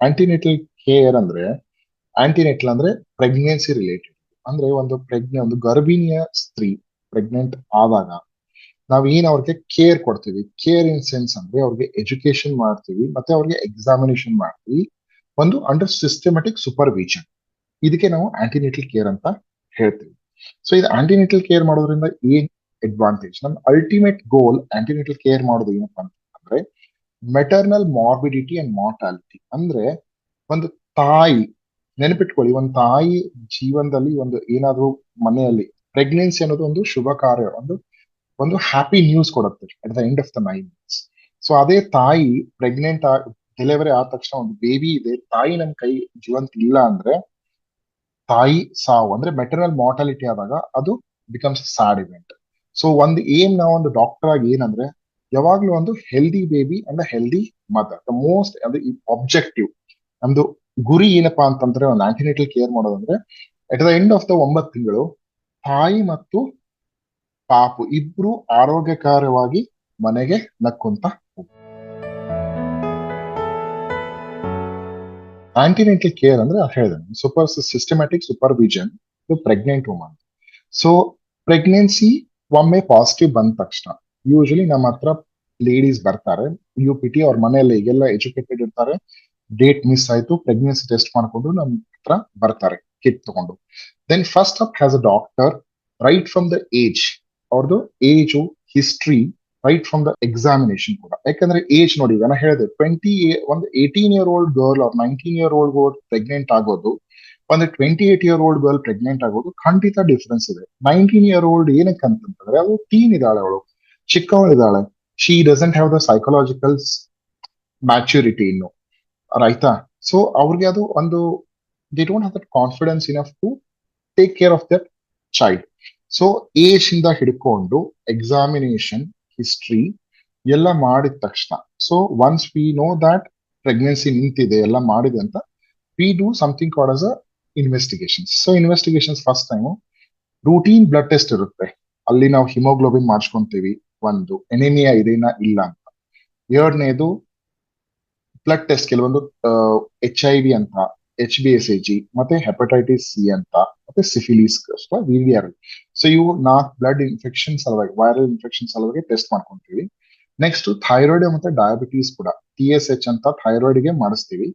Antenatal care ಅಂದ್ರೆ antenatal ಅಂದ್ರೆ pregnancy related ಅಂದ್ರೆ ಒಂದು ಪ್ರೆಗ್ನೆ ಒಂದು ಗರ್ಭಿಣಿಯ ಸ್ತ್ರೀ ಪ್ರೆಗ್ನೆಂಟ್ ಆದಾಗ ನಾವ್ ಏನ್ ಅವ್ರಿಗೆ ಕೇರ್ ಕೊಡ್ತೀವಿ? ಕೇರ್ ಇನ್ ಸೆನ್ಸ್ ಅಂದ್ರೆ ಅವ್ರಿಗೆ ಎಜುಕೇಶನ್ ಮಾಡ್ತೀವಿ, ಮತ್ತೆ ಅವ್ರಿಗೆ ಎಕ್ಸಾಮಿನೇಷನ್ ಮಾಡ್ತೀವಿ. ಒಂದು ಅಂಡರ್ ಸಿಸ್ಟಮೆಟಿಕ್ ಸೂಪರ್ವಿಷನ್ ಇದಕ್ಕೆ ನಾವು ಆಂಟಿನೆಟಲ್ ಕೇರ್ ಅಂತ ಹೇಳ್ತೀವಿ. ಸೊ ಇದು ಆಂಟಿನೆಟಲ್ ಕೇರ್ ಮಾಡೋದ್ರಿಂದ ಏನ್ ಅಡ್ವಾಂಟೇಜ್ ನಮ್ ಅಲ್ಟಿಮೇಟ್ ಗೋಲ್ ಆಂಟಿನೆಟಲ್ ಕೇರ್ ಮಾಡೋದು ಏನಪ್ಪಾ ಅಂತಂದ್ರೆ ಮೆಟರ್ನಲ್ ಮಾರ್ಬಿಡಿಟಿ ಅಂಡ್ ಮಾರ್ಟಾಲಿಟಿ ಅಂದ್ರೆ ಒಂದು ತಾಯಿ, ನೆನಪಿಟ್ಕೊಳ್ಳಿ, ಒಂದು ತಾಯಿ ಜೀವನದಲ್ಲಿ ಒಂದು ಏನಾದ್ರೂ ಮನೆಯಲ್ಲಿ ಪ್ರೆಗ್ನೆನ್ಸಿ ಅನ್ನೋದು ಒಂದು ಶುಭ ಕಾರ್ಯ, ಒಂದು ಒಂದು ಹ್ಯಾಪಿ ನ್ಯೂಸ್ ಕೊಡುತ್ತೆ at the end of the nine months so ಅದೇ ತಾಯಿ ಪ್ರೆಗ್ನೆಂಟ್ ಡೆಲಿವರಿ ಆದ ತಕ್ಷಣ ಒಂದು ಬೇಬಿ ಇದೆ, ತಾಯಿ ನಮ್ ಕೈ ಜೀವಂತ ಇಲ್ಲ ಅಂದ್ರೆ ತಾಯಿ ಸಾವು, ಅಂದ್ರೆ ಮೆಟರ್ನಲ್ ಮಾರ್ಟಾಲಿಟಿ ಆದಾಗ ಅದು ಬಿಕಮ್ಸ್ ಸ್ಯಾಡ್ ಇವೆಂಟ್ ಸೊ ಒಂದು ಏನ್ ನಾವು ಒಂದು ಡಾಕ್ಟರ್ ಆಗಿ ಏನಂದ್ರೆ ಯಾವಾಗ್ಲೂ ಒಂದು healthy baby and healthy mother the most ಅಂದ್ರೆ ಆಬ್ಜೆಕ್ಟಿವ್ ನಮ್ದು ಗುರಿ ಏನಪ್ಪಾ ಅಂತಂದ್ರೆ ಒಂದು ಆಂಟಿನೇಟಲ್ ಕೇರ್ ಮಾಡೋದಂದ್ರೆ at the end of the ಒಂಬತ್ತು ತಿಂಗಳು ತಾಯಿ ಮತ್ತು ಪಾಪು ಇಬ್ರು ಆರೋಗ್ಯಕರವಾಗಿ ಮನೆಗೆ ನಕ್ಕುಂತ ಆಂಟಿನೆಂಟಲ್ ಕೇರ್ ಅಂದ್ರೆ ಹೇಳಿದೆ super systematic supervision pregnant woman so pregnancy ಒಮ್ಮೆ ಪಾಸಿಟಿವ್ ಬಂದ ತಕ್ಷಣ. ಯೂಶಲಿ ನಮ್ಮ ಹತ್ರ ಲೇಡೀಸ್ ಬರ್ತಾರೆ. ಯು ಪಿ ಟಿ ಅವ್ರ ಮನೆಯಲ್ಲಿ ಈಗೆಲ್ಲ ಎಜುಕೇಟೆಡ್ ಇರ್ತಾರೆ. ಡೇಟ್ ಮಿಸ್ ಆಯ್ತು ಪ್ರೆಗ್ನೆನ್ಸಿ ಟೆಸ್ಟ್ ಮಾಡ್ಕೊಂಡು ನಮ್ಮ ಹತ್ರ ಬರ್ತಾರೆ ಕಿಟ್ ತಗೊಂಡು. Then first up has a doctor right from the age ಅವ್ರದ್ದು age history right from the examination ಕೂಡ. ಯಾಕಂದ್ರೆ ಏಜ್ ನೋಡಿ, ಈಗ ನಾ ಹೇಳಿದೆ ಟ್ವೆಂಟಿ ಒಂದು ಏಟೀನ್ ಇಯರ್ ಓಲ್ಡ್ ಗರ್ಲ್ ಅವ್ರ nineteen year old girl pregnant ಆಗೋದು, ಒಂದು twenty eight year old girl pregnant ಆಗೋದು ಖಂಡಿತ ಡಿಫ್ರೆನ್ಸ್ ಇದೆ. ನೈನ್ಟೀನ್ ಇಯರ್ ಓಲ್ಡ್ ಏನಕ್ಕೆ ಅಂತಂದ್ರೆ ಅದು ಟೀನ್ ಇದ್ದಾಳೆ ಅವಳು. ಚಿಕ್ಕವಳಿದ್ದಾಳೆ she doesn't have the psychological maturity ಇನ್ನು. ರೈತಾ ಸೊ ಅವ್ರಿಗೆ ಅದು ಒಂದು they don't have that confidence enough to take care of that child so age ಇಂದ ಹಿಡ್ಕೊಂಡು ಎಕ್ಸಾಮಿನೇಷನ್ ಹಿಸ್ಟ್ರಿ ಎಲ್ಲ ಮಾಡಿದ ತಕ್ಷಣ. So once we know that pregnancy ನಿಂತಿದೆ, ಎಲ್ಲ ಮಾಡಿದೆ ಅಂತ we do something called as a investigations so investigations first time routine blood test ಇರುತ್ತೆ. ಅಲ್ಲಿ ನಾವು ಹಿಮೋಗ್ಲೋಬಿನ್ ಮಾಡಿಸ್ಕೊಂತೀವಿ. ಒಂದು ಎನಿಮಿಯಾ ಇದೆನಾ ಇಲ್ಲ ಅಂತ. ಎರಡನೇದು ಬ್ಲಡ್ ಟೆಸ್ಟ್ ಕೆಲವೊಂದು ಎಚ್ ಐ ವಿ ಅಂತ ಎಚ್ ಬಿ ಎಸ್ ಎ ಮತ್ತೆ ಹೆಪಟೈಟಿಸ್ ಸಿ ಅಂತ, ಮತ್ತೆ syphilis V V R so ಇವು ನಾಲ್ಕು ಬ್ಲಡ್ ಇನ್ಫೆಕ್ಷನ್ ಸಲುವಾಗಿ ವೈರಲ್ ಇನ್ಫೆಕ್ಷನ್ ಸಲುವಾಗಿ ಟೆಸ್ಟ್ ಮಾಡ್ಕೊಂತೀವಿ. ನೆಕ್ಸ್ಟ್ ಥೈರಾಯ್ಡ್ ಮತ್ತೆ ಡಯಾಬಿಟೀಸ್ ಕೂಡ ಟಿ ಎಸ್ ಎಚ್ ಅಂತ ಥೈರಾಯ್ಡ್ಗೆ ಮಾಡಿಸ್ತೀವಿ.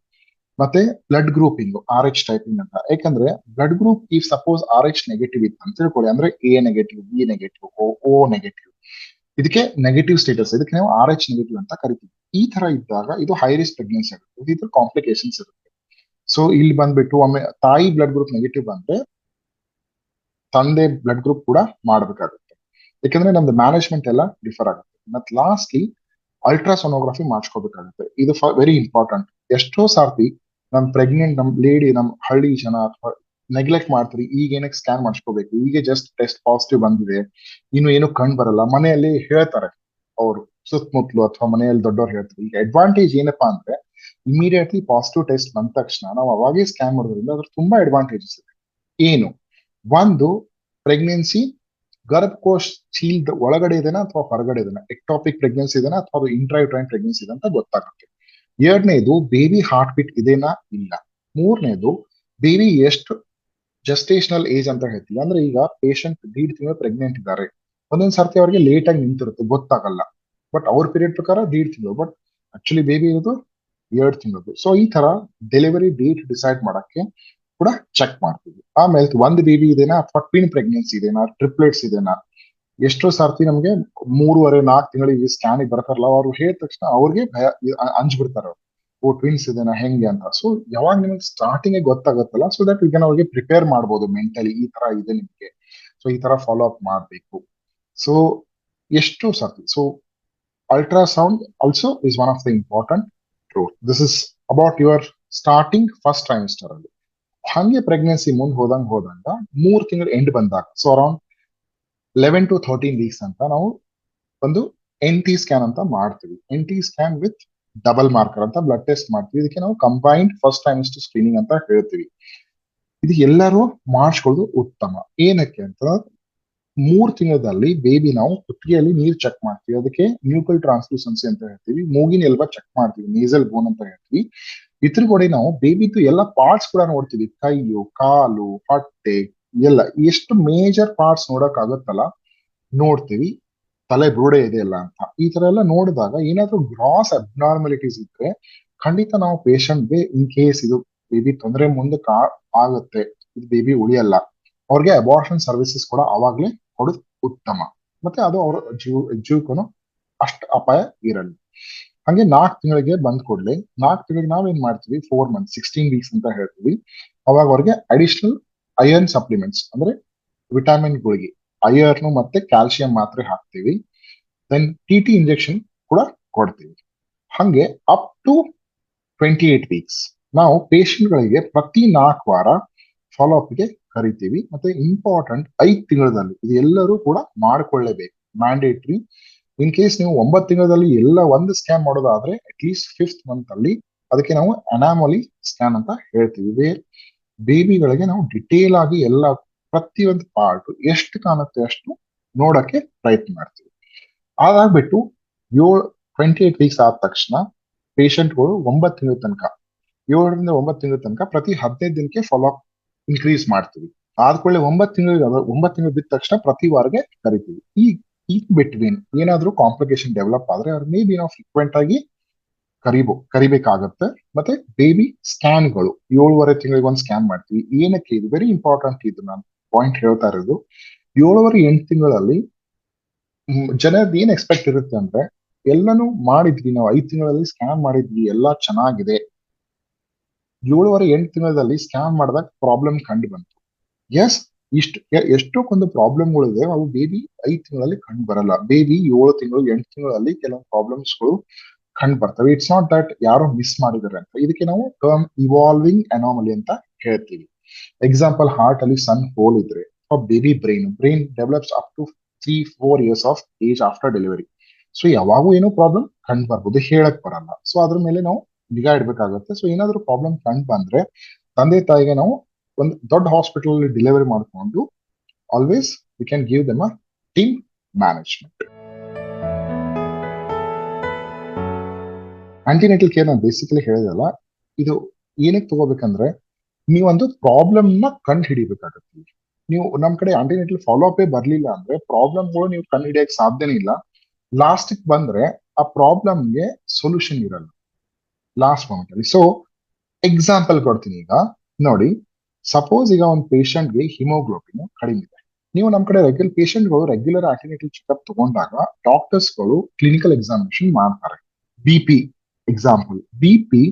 ಮತ್ತೆ blood grouping R H typing ಅಂತ. ಯಾಕಂದ್ರೆ blood group if suppose R H negative ಇತ್ತು ಅಂತ ತಿಳ್ಕೊಳ್ಳಿ. ಅಂದ್ರೆ A negative B negative O negative ಇದಕ್ಕೆ ನೆಗೆಟಿವ್ ಸ್ಟೇಟಸ್ ಇದಕ್ಕೆ ನಾವು ಆರ್ ಎಚ್ ನೆಗೆಟಿವ್ ಅಂತ ಕರಿತೀವಿ. ಈ ತರ ಇದ್ದಾಗ ಇದು ಹೈ ರಿಸ್ಕ್ ಪ್ರೆಗ್ನೆನ್ಸಿ ಆಗುತ್ತೆ. ಇದ್ರ ಕಾಂಪ್ಲಿಕೇಶನ್ಸ್ ಇರುತ್ತೆ. ಸೊ ಇಲ್ಲಿ ಬಂದ್ಬಿಟ್ಟು ಒಮ್ಮೆ ತಾಯಿ ಬ್ಲಡ್ ಗ್ರೂಪ್ ನೆಗೆಟಿವ್ ಬಂದ್ರೆ ತಂದೆ ಬ್ಲಡ್ ಗ್ರೂಪ್ ಕೂಡ ಮಾಡ್ಬೇಕಾಗುತ್ತೆ. ಯಾಕಂದ್ರೆ ನಮ್ದು ಮ್ಯಾನೇಜ್ಮೆಂಟ್ ಎಲ್ಲ ಡಿಫರ್ ಆಗುತ್ತೆ. ಮತ್ತೆ ಲಾಸ್ಟ್ಲಿ ಅಲ್ಟ್ರಾಸೋನೋಗ್ರಫಿ ಮಾಡಿಸ್ಕೋಬೇಕಾಗುತ್ತೆ. ಇದು ವೆರಿ ಇಂಪಾರ್ಟೆಂಟ್ ಎಷ್ಟೋ ಸಾರ್ತಿ ನಮ್ ಪ್ರೆಗ್ನೆಂಟ್ ನಮ್ ಲೇಡಿ ನಮ್ ಹಳ್ಳಿ ಜನ ಅಥವಾ ನೆಗ್ಲೆಕ್ಟ್ ಮಾಡ್ತೀರಿ, ಈಗ ಏನಕ್ಕೆ ಸ್ಕ್ಯಾನ್ ಮಾಡಿಸ್ಕೋಬೇಕು? ಈಗ ಜಸ್ಟ್ ಟೆಸ್ಟ್ ಪಾಸಿಟಿವ್ ಬಂದಿದೆ. ಇನ್ನು ಏನು ಕಂಡು ಬರಲ್ಲ. ಮನೆಯಲ್ಲಿ ಹೇಳ್ತಾರೆ ಅವರು, ಸುತ್ತಮುತ್ತಲು ಅಥವಾ ಮನೆಯಲ್ಲಿ ದೊಡ್ಡವ್ರು ಹೇಳ್ತಾರೆ. ಈಗ ಅಡ್ವಾಂಟೇಜ್ ಏನಪ್ಪಾ ಅಂದ್ರೆ ಇಮಿಡಿಯೇಟ್ಲಿ ಪಾಸಿಟಿವ್ ಟೆಸ್ಟ್ ಬಂದ ತಕ್ಷಣ ನಾವು ಅವಾಗೇ ಸ್ಕ್ಯಾನ್ ಮಾಡೋದ್ರಿಂದ ಅದ್ರ ತುಂಬಾ ಅಡ್ವಾಂಟೇಜಸ್ ಇದೆ. ಏನು? ಒಂದು ಪ್ರೆಗ್ನೆನ್ಸಿ ಗರ್ಭಕೋಶ ಚೀಲ್ದ ಒಳಗಡೆ ಇದೆನಾ ಅಥವಾ ಹೊರಗಡೆ ಇದೆನಾ? ಎಕ್ಟಾಪಿಕ್ ಪ್ರೆಗ್ನೆನ್ಸಿ ಇದೆನಾ ಅಥವಾ ಇಂಟ್ರಾಯುಟ್ರೈನ್ ಪ್ರೆಗ್ನೆನ್ಸಿ ಇದೆ ಅಂತ ಗೊತ್ತಾಗುತ್ತೆ. ಎರಡನೇದು ಬೇಬಿ ಹಾರ್ಟ್ ಬೀಟ್ ಇದೆನಾ ಇಲ್ಲ? ಮೂರನೇದು ಬೇಬಿ ಎಷ್ಟು ಜಸ್ಟೇಷನಲ್ ಏಜ್ ಅಂತ ಹೇಳ್ತೀವಿ. ಅಂದ್ರೆ ಈಗ ಪೇಷಂಟ್ ದೀಡ್ ತಿಂಗಳು ಪ್ರೆಗ್ನೆಂಟ್ ಇದ್ದಾರೆ. ಒಂದೊಂದ್ ಸರ್ತಿ ಅವರಿಗೆ ಲೇಟ್ ಆಗಿ ನಿಂತಿರುತ್ತೆ. ಗೊತ್ತಾಗಲ್ಲ. ಬಟ್ ಅವ್ರ ಪೀರಿಯಡ್ ಪ್ರಕಾರ ದೀಡ್ ತಿಂಗಳು. ಬಟ್ ಆಕ್ಚುಲಿ ಬೇಬಿ ಇರೋದು ಎರಡ್ ತಿಂಗಳದ್ದು. ಸೊ ಈ ತರ ಡೆಲಿವರಿ ಡೇಟ್ ಡಿಸೈಡ್ ಮಾಡಕ್ಕೆ ಕೂಡ ಚೆಕ್ ಮಾಡ್ತೀವಿ. ಆಮೇಲೆ ಒಂದ್ ಬೇಬಿ ಇದೇನಾ ಅಥವಾ ಟ್ವಿನ್ ಪ್ರೆಗ್ನೆನ್ಸಿ ಇದೇನಾ ಟ್ರಿಪ್ಲೆಟ್ಸ್ ಇದೇನಾ, ಎಷ್ಟೋ ಸರ್ತಿ ನಮ್ಗೆ ಮೂರುವರೆ ನಾಲ್ಕು ತಿಂಗಳಿಗೆ ಸ್ಕ್ಯಾನಿಗೆ ಬರ್ತಾರಲ್ಲ, ಅವ್ರು ಹೇಳಿದ ತಕ್ಷಣ ಅವ್ರಿಗೆ ಭಯ ಅಂಜ್ ಬಿಡ್ತಾರ ಓ ಟ್ವಿನ್ಸ್ ಇದೆನಾ ಹೆಂಗೆ ಅಂತ. ಸೊ ಯಾವಾಗ ನಿಮಗೆ ಸ್ಟಾರ್ಟಿಂಗ್ ಗೊತ್ತಾಗುತ್ತಲ್ಲ ಸೊ ದಟ್ ಈಗ ಅವ್ರಿಗೆ ಪ್ರಿಪೇರ್ ಮಾಡ್ಬೋದು ಮೆಂಟಲಿ ಈ ತರ ಇದೆ ನಿಮಗೆ. ಸೊ ಈ ತರ ಫಾಲೋ ಅಪ್ ಮಾಡಬೇಕು. ಸೊ ಎಷ್ಟು ಸರ್ತಿ so ultrasound also is one of the important role this is about your starting first trimester ಅಲ್ಲಿ. ಹಂಗೆ ಪ್ರೆಗ್ನೆನ್ಸಿ ಮುಂದೆ ಹೋದಂಗೆ ಹೋದಂಗ ಮೂರ್ ತಿಂಗಳು ಎಂಡ್ ಬಂದಾಗ so around eleven to thirteen weeks ಅಂತ ನಾವು ಒಂದು ಎನ್ ಟಿ ಸ್ಕ್ಯಾನ್ ಅಂತ ಮಾಡ್ತೀವಿ. N T scan with double marker ಅಂತ ಬ್ಲಡ್ ಟೆಸ್ಟ್ ಮಾಡ್ತೀವಿ. ಇದಕ್ಕೆ ನಾವು ಕಂಬೈನ್ಡ್ ಫಸ್ಟ್ ಟ್ರೈಮಿಸ್ಟರ್ ಸ್ಕ್ರೀನಿಂಗ್ ಅಂತ ಹೇಳ್ತೀವಿ. ಇದು ಎಲ್ಲರೂ ಮಾಡಿಸ್ಕೊಳ್ಳೋದು ಉತ್ತಮ. ಏನಕ್ಕೆ ಅಂತ ಮೂರ್ ತಿಂಗಳಲ್ಲಿ ಬೇಬಿ ನಾವು ಕುತ್ತಿಗೆಯಲ್ಲಿ ನೀರ್ ಚೆಕ್ ಮಾಡ್ತೀವಿ. ಅದಕ್ಕೆ ನ್ಯೂಕಲ್ ಟ್ರಾನ್ಸ್ಲೂಸೆನ್ಸಿ ಅಂತ ಹೇಳ್ತೀವಿ. ಮೂಗಿನ ಎಲ್ಬ ಚೆಕ್ ಮಾಡ್ತೀವಿ. ನೇಸಲ್ ಬೋನ್ ಅಂತ ಹೇಳ್ತೀವಿ. ಇದ್ರಗೂಡೆ ನಾವು ಬೇಬಿದು ಎಲ್ಲ ಪಾರ್ಟ್ಸ್ ಕೂಡ ನೋಡ್ತೀವಿ. ಕೈಯು, ಕಾಲು, ಹೊಟ್ಟೆ, ಎಲ್ಲ. ಎಷ್ಟು ಮೇಜರ್ ಪಾರ್ಟ್ಸ್ ನೋಡಕ್ ಆಗುತ್ತಲ್ಲ ನೋಡ್ತೀವಿ. ತಲೆ ಬುರುಡೆ ಇದೆಯಲ್ಲ ಅಂತ. ಈ ತರ ಎಲ್ಲ ನೋಡಿದಾಗ ಏನಾದ್ರೂ ಗ್ರಾಸ್ ಅಬ್ನಾರ್ಮಲಿಟೀಸ್ ಇದ್ರೆ ಖಂಡಿತ ನಾವು ಪೇಷಂಟ್ಗೆ ಇನ್ ಕೇಸ್ ಇದು ಬೇಬಿ ತೊಂದರೆ ಮುಂದೆ ಆಗುತ್ತೆ, ಇದು ಬೇಬಿ ಉಳಿಯಲ್ಲ, ಅವ್ರಿಗೆ ಅಬಾರ್ಷನ್ ಸರ್ವಿಸಸ್ ಕೂಡ ಅವಾಗ್ಲೇ ಕೊಡೋದು ಉತ್ತಮ. ಮತ್ತೆ ಅದು ಅವ್ರ ಜೀವ ಜೀವಕ್ಕೂ ಅಷ್ಟು ಅಪಾಯ ಇರಲ್ಲ. ಹಂಗೆ ನಾಲ್ಕು ತಿಂಗಳಿಗೆ ಬಂದ್ ಕೊಡ್ಲಿ ನಾಲ್ಕು ತಿಂಗಳಿಗೆ ನಾವೇನ್ ಮಾಡ್ತೀವಿ ಫೋರ್ ಮಂತ್ ಸಿಕ್ಸ್ಟೀನ್ ವೀಕ್ಸ್ ಅಂತ ಹೇಳ್ತೀವಿ, ಅವಾಗ ಅವ್ರಿಗೆ ಅಡಿಷನಲ್ ಐರನ್ ಸಪ್ಲಿಮೆಂಟ್ಸ್ ಅಂದ್ರೆ ವಿಟಾಮಿನ್ ಗುಳಿಗೆ. ಐರನ್ ಮತ್ತೆ ಕ್ಯಾಲ್ಸಿಯಂ ಮಾತ್ರೆ ಹಾಕ್ತೀವಿ. ದೆನ್ ಟಿ ಟಿ ಇಂಜೆಕ್ಷನ್ ಕೂಡ ಕೊಡ್ತೀವಿ. ಹಂಗೆ up to twenty eight weeks ನಾವು ಗಳಿಗೆ ಪ್ರತಿ ನಾಲ್ಕು ವಾರ ಫಾಲೋ ಅಪ್ಗೆ ಕರಿತೀವಿ. ಮತ್ತೆ ಇಂಪಾರ್ಟೆಂಟ್ ಐದು ತಿಂಗಳಲ್ಲಿ ಇದು ಎಲ್ಲರೂ ಕೂಡ ಮಾಡಿಕೊಳ್ಳೇಬೇಕು. ಮ್ಯಾಂಡೇಟ್ರಿ ಇನ್ ಕೇಸ್ ನೀವು ಒಂಬತ್ತು ತಿಂಗಳಲ್ಲಿ ಎಲ್ಲ ಒಂದು ಸ್ಕ್ಯಾನ್ ಮಾಡೋದಾದ್ರೆ ಅಟ್ಲೀಸ್ಟ್ ಫಿಫ್ತ್ ಮಂತ್ ಅಲ್ಲಿ ಅದಕ್ಕೆ ನಾವು ಅನಾಮಲಿ ಸ್ಕ್ಯಾನ್ ಅಂತ ಹೇಳ್ತೀವಿ. ಬೇಬಿಗಳಿಗೆ ನಾವು ಡಿಟೇಲ್ ಆಗಿ ಎಲ್ಲ ಪ್ರತಿಯೊಂದು ಪಾರ್ಟ್ ಎಷ್ಟು ಕಾಣುತ್ತೆ ಅಷ್ಟು ನೋಡಕ್ಕೆ ಪ್ರಯತ್ನ ಮಾಡ್ತೀವಿ. ಅದಾಗ್ಬಿಟ್ಟು ಏಳು ಟ್ವೆಂಟಿ ಏಟ್ ವೀಕ್ಸ್ ಆದ ತಕ್ಷಣ ಪೇಷಂಟ್ಗಳು ಒಂಬತ್ತು ತಿಂಗಳ ತನಕ, ಏಳರಿಂದ ಒಂಬತ್ತು ತಿಂಗಳ ತನಕ ಪ್ರತಿ ಹದಿನೈದು ದಿನಕ್ಕೆ ಫಾಲೋ ಅಪ್ ಇನ್ಕ್ರೀಸ್ ಮಾಡ್ತೀವಿ. ಆದ್ಕೊಳ್ಳೆ ಒಂಬತ್ತು ತಿಂಗಳಿಗೆ ಒಂಬತ್ತು ತಿಂಗಳು ಬಿದ್ದ ತಕ್ಷಣ ಪ್ರತಿ ವಾರಗೆ ಕರಿತೀವಿ. ಈ ಈ ಬಿಟ್ವೀನ್ ಏನಾದ್ರೂ ಕಾಂಪ್ಲಿಕೇಶನ್ ಡೆವಲಪ್ ಆದ್ರೆ ಅವ್ರು ಮೇ ಬಿ ನಾವು ಫ್ರೀಕ್ವೆಂಟ್ ಆಗಿ ಕರಿಬೋ, ಕರಿಬೇಕಾಗತ್ತೆ. ಮತ್ತೆ ಬೇಬಿ ಸ್ಕ್ಯಾನ್ಗಳು ಏಳುವರೆ ತಿಂಗಳಿಗೆ ಒಂದು ಸ್ಕ್ಯಾನ್ ಮಾಡ್ತೀವಿ. ಏನಕ್ಕೆ? ಇದು ವೆರಿ ಇಂಪಾರ್ಟೆಂಟ್ ಇದು ನಾನು ಪಾಯಿಂಟ್ ಹೇಳ್ತಾ ಇರೋದು. ಏಳುವರೆ, ಎಂಟು ತಿಂಗಳಲ್ಲಿ ಜನರದ್ದು ಏನ್ ಎಕ್ಸ್ಪೆಕ್ಟ್ ಇರುತ್ತೆ ಅಂದ್ರೆ ಎಲ್ಲಾನು ಮಾಡಿದ್ವಿ, ನಾವು ಐದು ತಿಂಗಳಲ್ಲಿ ಸ್ಕ್ಯಾನ್ ಮಾಡಿದ್ವಿ, ಎಲ್ಲಾ ಚೆನ್ನಾಗಿದೆ. ಏಳುವರೆ, ಎಂಟು ತಿಂಗಳಲ್ಲಿ ಸ್ಕ್ಯಾನ್ ಮಾಡಿದಾಗ ಪ್ರಾಬ್ಲಮ್ ಕಂಡು ಬಂತು. ಎಸ್ ಇಷ್ಟು ಎಷ್ಟೊಂದು ಪ್ರಾಬ್ಲಮ್ಗಳಿದೆ ಅವು ಬೇಬಿ ಐದು ತಿಂಗಳಲ್ಲಿ ಕಂಡು ಬರಲ್ಲ. ಬೇಬಿ ಏಳು ತಿಂಗಳು, ಎಂಟು ತಿಂಗಳಲ್ಲಿ ಕೆಲವೊಂದು ಪ್ರಾಬ್ಲಮ್ಸ್ಗಳು ಕಂಡು ಬರ್ತವೆ. ಇಟ್ಸ್ ನಾಟ್ ದಟ್ ಯಾರೋ ಮಿಸ್ ಮಾಡಿದ್ದಾರೆ ಅಂತ. ಇದಕ್ಕೆ ನಾವು ಟರ್ಮ್ ಇವಾಲ್ವಿಂಗ್ ಅನಾಮಲಿ ಅಂತ ಹೇಳ್ತೀವಿ. ಎಕ್ಸಾಂಪಲ್ ಹಾರ್ಟ್ ಅಲ್ಲಿ ಸಣ್ಣ ಹೋಲ್ ಇದ್ರೆ baby brain brain develops up to three four years of age after delivery so ಯಾವಾಗೂ ಏನೋ ಪ್ರಾಬ್ಲಮ್ ಕಂಡು ಬರ್ಬೋದು, ಹೇಳಕ್ ಬರಲ್ಲ. ಸೊ ಅದ್ರ ಮೇಲೆ ನಾವು ನಿಗಾ ಇಡ್ಬೇಕಾಗುತ್ತೆ. ಸೊ ಏನಾದ್ರೂ ಪ್ರಾಬ್ಲಮ್ ಕಂಡು ಬಂದ್ರೆ, ತಂದೆ, ತಾಯಿಗೆ ನಾವು ಒಂದು ದೊಡ್ಡ ಹಾಸ್ಪಿಟಲ್ ಅಲ್ಲಿ ಡೆಲಿವರಿ ಮಾಡಿಕೊಂಡು always we can give them a team management antenatal care ನಾನು ಬೇಸಿಕಲಿ ಹೇಳಿದಲ್ಲ ಇದು ಏನಕ್ಕೆ ತಗೋಬೇಕಂದ್ರೆ ನೀವೊಂದು ಪ್ರಾಬ್ಲಮ್ನ ಕಂಡು ಹಿಡಿಬೇಕಾಗತ್ತೆ ನೀವು ನಮ್ ಕಡೆ ಆಂಟಿನೇಟಲ್ ಫಾಲೋ ಅಪ್ ಬರ್ಲಿಲ್ಲ ಅಂದ್ರೆ ಪ್ರಾಬ್ಲಮ್ಗಳು ನೀವು ಕಂಡು ಹಿಡಿಯಕ್ ಸಾಧ್ಯನೇ ಇಲ್ಲ. ಲಾಸ್ಟ್ ಬಂದ್ರೆ ಆ ಪ್ರಾಬ್ಲಮ್ಗೆ ಸೊಲ್ಯೂಷನ್ ಇರಲ್ಲ. ಲಾಸ್ಟ್ ಮೂಮೆಂಟ್ ಅಲ್ಲಿ. ಸೊ ಎಕ್ಸಾಂಪಲ್ ಕೊಡ್ತೀನಿ ಈಗ. ನೋಡಿ ಸಪೋಸ್ ಈಗ ಒಂದು ಪೇಷಂಟ್ಗೆ ಹಿಮೋಗ್ಲೋಬಿನ್ ಕಡಿಮೆ ಇದೆ. ನೀವು ನಮ್ಮ ಕಡೆ ರೆಗ್ಯುಲರ್ ಪೇಷಂಟ್ಗಳು ರೆಗ್ಯುಲರ್ ಆಂಟಿನೆಟಲ್ ಚೆಕ್ಅಪ್ ತಗೊಂಡಾಗ ಡಾಕ್ಟರ್ಸ್ಗಳು ಕ್ಲಿನಿಕಲ್ ಎಕ್ಸಾಮಿನೇಷನ್ ಮಾಡ್ತಾರೆ. B P example B P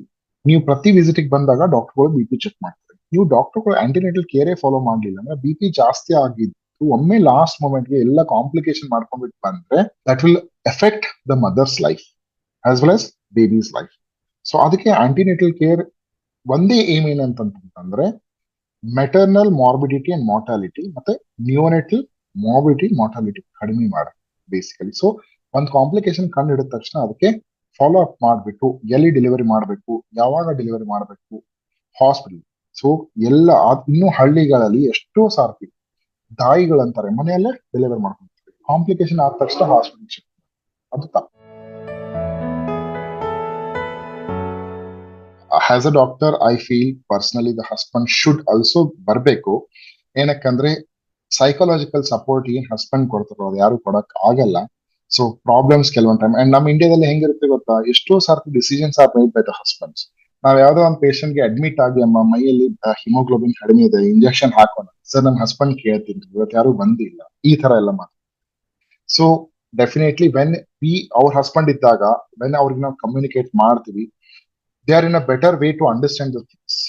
ನೀವು ಪ್ರತಿ ವಿಸಿಟಿಗೆ ಬಂದಾಗ ಡಾಕ್ಟರ್ಗಳು ಬಿ ಪಿ ಚೆಕ್ ಮಾಡ್ತಾರೆ. ನೀವು ಡಾಕ್ಟರ್ಗಳು ಆಂಟಿನೆಟಲ್ ಕೇರೇ ಫಾಲೋ ಮಾಡ್ಲಿಲ್ಲ ಅಂದ್ರೆ ಬಿ ಪಿ ಜಾಸ್ತಿ ಆಗಿದ್ದು ಒಮ್ಮೆ ಲಾಸ್ಟ್ ಮೂಮೆಂಟ್ಗೆ ಎಲ್ಲ ಕಾಂಪ್ಲಿಕೇಶನ್ ಮಾಡ್ಕೊಂಡ್ಬಿಟ್ಟು ಬಂದ್ರೆ that will effect the mother's life as well as baby's life so ಅದಕ್ಕೆ ಆಂಟಿನೆಟಲ್ ಕೇರ್ ಒಂದೇ ಏಮ್ ಏನಂತಂತಂದ್ರೆ ಮೆಟರ್ನಲ್ ಮಾರ್ಬಿಡಿಟಿ ಅಂಡ್ ಮಾರ್ಟಾಲಿಟಿ ಮತ್ತೆ ನ್ಯೂನೆಟಲ್ ಮಾರ್ಬಿಡಿಟಿ ಮಾರ್ಟಾಲಿಟಿ ಕಡಿಮೆ ಮಾಡ ಬೇಸಿಕಲಿ ಸೊ ಒಂದು ಕಾಂಪ್ಲಿಕೇಶನ್ ಕಂಡು ಹಿಡಿದ ತಕ್ಷಣ ಅದಕ್ಕೆ ಫಾಲೋ ಅಪ್ ಮಾಡ್ಬಿಟ್ಟು, ಎಲ್ಲಿ ಡೆಲಿವರಿ ಮಾಡಬೇಕು, ಯಾವಾಗ ಡೆಲಿವರಿ ಮಾಡಬೇಕು ಹಾಸ್ಪಿಟಲ್ ಸೊ ಎಲ್ಲ ಇನ್ನು ಹಳ್ಳಿಗಳಲ್ಲಿ ಎಷ್ಟೋ ಸಾರ್ತಿ ದಾಯಿಗಳಂತಾರೆ ಮನೆಯಲ್ಲೇ ಡೆಲಿವರ್ ಮಾಡ್ಕೊಂತಾರೆ ಕಾಂಪ್ಲಿಕೇಶನ್ ಆದ ತಕ್ಷಣ ಹಾಸ್ಪಿಟಲ್ ಅದು as a doctor I feel personally the husband should also ಬರಬೇಕು. ಏನಕ್ಕಂದ್ರೆ ಸೈಕಾಲಜಿಕಲ್ ಸಪೋರ್ಟ್ ಏನ್ ಹಸ್ಬೆಂಡ್ ಕೊಡ್ತಾರೋ ಅದು ಯಾರು ಕೊಡಕ್ ಆಗಲ್ಲ. ಸೊ ಪ್ರಾಬ್ಲಮ್ಸ್ ಕೆಲವೊಂದ್ ಟೈಮ್ ಅಂಡ್ ನಮ್ಮ ಇಂಡಿಯಾದಲ್ಲಿ ಹೆಂಗಿರುತ್ತೆ ಗೊತ್ತಾ? ಎಷ್ಟೋ ಸಾರ್ತಿ decisions are made by the husbands ನಾವ್ ಯಾವ್ದೋ ಒಂದು ಪೇಷಂಟ್ಗೆ ಅಡ್ಮಿಟ್ ಆಗಿ, ಅಮ್ಮ, ಮೈಯಲ್ಲಿ ಹಿಮೋಗ್ಲೋಬಿನ್ ಕಡಿಮೆ ಇದೆ ಇಂಜೆಕ್ಷನ್ ಹಾಕೋಣ. ಸರ್ ನಮ್ಮ ಹಸ್ಬೆಂಡ್ ಕೇಳ್ತೀನಿ. ಇವತ್ತು ಯಾರು ಬಂದಿಲ್ಲ. ಈ ತರ ಎಲ್ಲ ಮಾತು. ಸೊ ಡೆಫಿನೆಟ್ಲಿ ವೆನ್ ವಿ ಅವ್ರ ಹಸ್ಬೆಂಡ್ ಇದ್ದಾಗ ವೆನ್ ಅವ್ರಿಗೆ ನಾವು ಕಮ್ಯುನಿಕೇಟ್ ಮಾಡ್ತೀವಿ they are in a better way to understand the things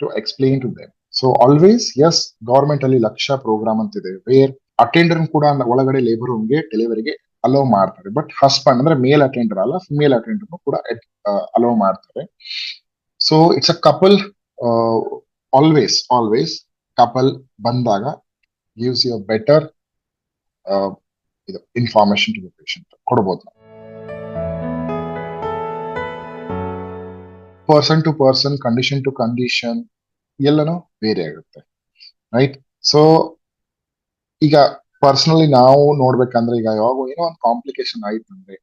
to explain to them so always as government ಅಲ್ಲಿ ಲಕ್ಷ ಪ್ರೋಗ್ರಾಮ್ ಅಂತಿದೆ ವೇರ್ ಅಟೆಂಡರ್ ಕೂಡ ಒಳಗಡೆ ಲೇಬರ್ ರೂಮ್ಗೆ ಡೆಲಿವರಿಗೆ ಅಲೋ ಮಾಡ್ತಾರೆ. ಬಟ್ ಹಸ್ಬೆಂಡ್ ಅಂದ್ರೆ ಮೇಲ್ ಅಟೆಂಡರ್ ಅಲ್ಲ ಫಿಮೇಲ್ ಅಟೆಂಡರ್ ಕೂಡ ಅಲೋ ಮಾಡ್ತಾರೆ. So it's a couple always always couple ಬಂದಾಗ ಗಿವ್ಸ್ ಯು ಬೆಟರ್ ಇದು ಇನ್ಫಾರ್ಮೇಶನ್ ಟು ಪೇಷಂಟ್ ಕೊಡ್ಬೋದು ನಾವು. Person to person condition to condition ಎಲ್ಲನೂ ಬೇರೆ ಆಗುತ್ತೆ. ರೈಟ್ ಸೊ ಈಗ ಪರ್ಸನಲಿ ನಾವು ನೋಡ್ಬೇಕಂದ್ರೆ ಈಗ ಯಾವಾಗ ಏನೋ ಒಂದು ಕಾಂಪ್ಲಿಕೇಶನ್ ಆಯ್ತು ಅಂದ್ರೆ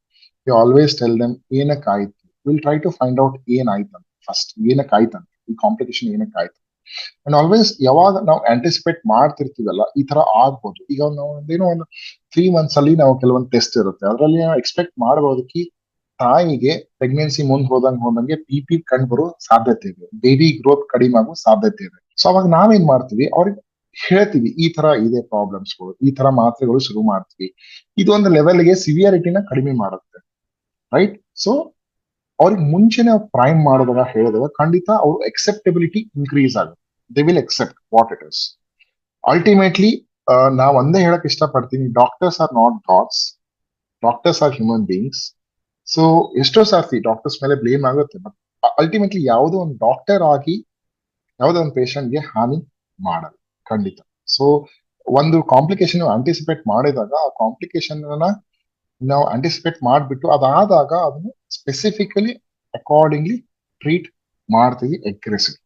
ಯು ಆಲ್ವೇಸ್ ಟೆಲ್ ದಮ್ ಏನಕ್ಕೆ ಆಯ್ತು will try to find out ಏನಾಯ್ತು ಅಂತ ಫಸ್ಟ್ ಏನಕ್ಕೆ ಅಂತ ಈ ಕಾಂಪ್ಲಿಕೇಶನ್ ಏನಕ್ಕೆ ಆಯ್ತು ಅಂಡ್ ಆಲ್ವೇಸ್ ಯಾವಾಗ ನಾವು ಆಂಟಿಸಿಪೇಟ್ ಮಾಡ್ತಿರ್ತೀವಲ್ಲ, ಈ ತರ ಆಗ್ಬೋದು. ಈಗ ನಾವು ಏನೋ ಒಂದು ತ್ರೀ ಮಂತ್ಸ್ ಅಲ್ಲಿ ನಾವು ಕೆಲವೊಂದು ಟೆಸ್ಟ್ ಇರುತ್ತೆ. ಅದರಲ್ಲಿ ನಾವು ಎಕ್ಸ್ಪೆಕ್ಟ್ ಮಾಡಬಹುದು ಕಿ ತಾಯಿಗೆ ಪ್ರೆಗ್ನೆನ್ಸಿ ಮುಂದೆ ಹೋದಂಗೆ ಹೋದಂಗೆ ಪಿ ಪಿ ಕಂಡು ಬರೋ ಸಾಧ್ಯತೆ ಇದೆ. ಬೇಬಿ ಗ್ರೋತ್ ಕಡಿಮೆ ಆಗೋ ಸಾಧ್ಯತೆ ಇದೆ. ಸೊ ಅವಾಗ ನಾವೇನ್ ಮಾಡ್ತೀವಿ? ಅವ್ರಿಗೆ ಹೇಳ್ತೀವಿ, ಈ ತರ ಇದೆ ಪ್ರಾಬ್ಲಮ್ಸ್ಗಳು ಈ ತರ ಮಾತ್ರೆಗಳು ಶುರು ಮಾಡ್ತೀವಿ. ಇದೊಂದು ಲೆವೆಲ್ಗೆ ಸಿವಿಯರಿಟಿನ ಕಡಿಮೆ ಮಾಡುತ್ತೆ ರೈಟ್ ಸೊ ಅವ್ರಿಗೆ ಮುಂಚೆನೆ ಪ್ರೈಮ್ ಮಾಡೋದಾಗ ಹೇಳಿದಾಗ ಖಂಡಿತ ಅವ್ರ ಎಕ್ಸೆಪ್ಟಬಿಲಿಟಿ ಇನ್ಕ್ರೀಸ್ ಆಗುತ್ತೆ. They will accept what it is ultimately ನಾವ್ ಒಂದೇ ಹೇಳಕ್ ಇಷ್ಟಪಡ್ತೀನಿ doctors are not gods doctors are human beings so ಎಷ್ಟೋ ಸಾರ್ತಿ ಡಾಕ್ಟರ್ಸ್ ಮೇಲೆ ಬ್ಲೇಮ್ ಆಗುತ್ತೆ ಬಟ್ ಅಲ್ಟಿಮೇಟ್ಲಿ ಯಾವುದೋ ಒಂದು ಡಾಕ್ಟರ್ ಆಗಿ ಯಾವುದೋ ಒಂದು ಪೇಷಂಟ್ಗೆ ಹಾನಿ ಮಾಡಲ್ಲ. ಖಂಡಿತ. ಸೊ ಒಂದು ಕಾಂಪ್ಲಿಕೇಶನ್ ಆಂಟಿಸಿಪೇಟ್ ಮಾಡಿದಾಗ, ಆ ಕಾಂಪ್ಲಿಕೇಶನ್ ನಾವು ಆಂಟಿಸಿಪೇಟ್ ಮಾಡಿಬಿಟ್ಟು ಅದಾದಾಗ ಅದನ್ನು ಸ್ಪೆಸಿಫಿಕಲಿ ಅಕಾರ್ಡಿಂಗ್ಲಿ ಟ್ರೀಟ್ ಮಾಡ್ತೀವಿ ಅಗ್ರೆಸಿವ್